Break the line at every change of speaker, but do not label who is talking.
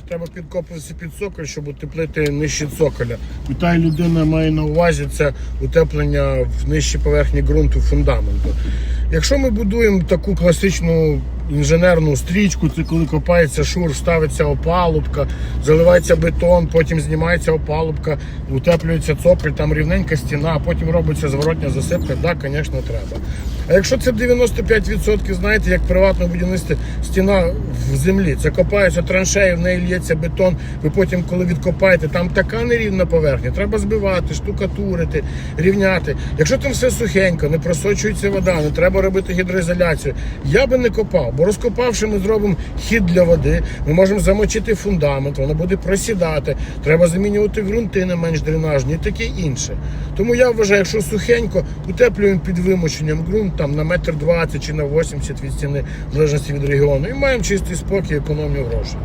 Чи треба підкопуватися під цоколь, щоб утеплити нижче цоколя? І та людина має на увазі це утеплення в нижчій поверхні ґрунту фундаменту. Якщо ми будуємо таку класичну інженерну стрічку, це коли копається шур, ставиться опалубка, заливається бетон, потім знімається опалубка, утеплюється цоколь, там рівненька стіна, а потім робиться зворотня засипка, так, звісно, треба. А якщо це 95%, знаєте, як приватне будівництво, стіна в землі, це копається траншеї, в неї лється бетон, ви потім, коли відкопаєте, там така нерівна поверхня, треба збивати, штукатурити, рівняти. Якщо там все сухенько, не просочується вода, не треба робити гідроізоляцію, я би не копав, бо розкопавши, ми зробимо хід для води, ми можемо замочити фундамент, воно буде просідати, треба замінювати ґрунти на менш дренажні і таке інше. Тому я вважаю, якщо сухенько, утеплюємо під вимощенням ґрунт там на метр двадцять чи на 80 від стіни, в залежності від регіону, і маємо чистий спокій, економію грошей.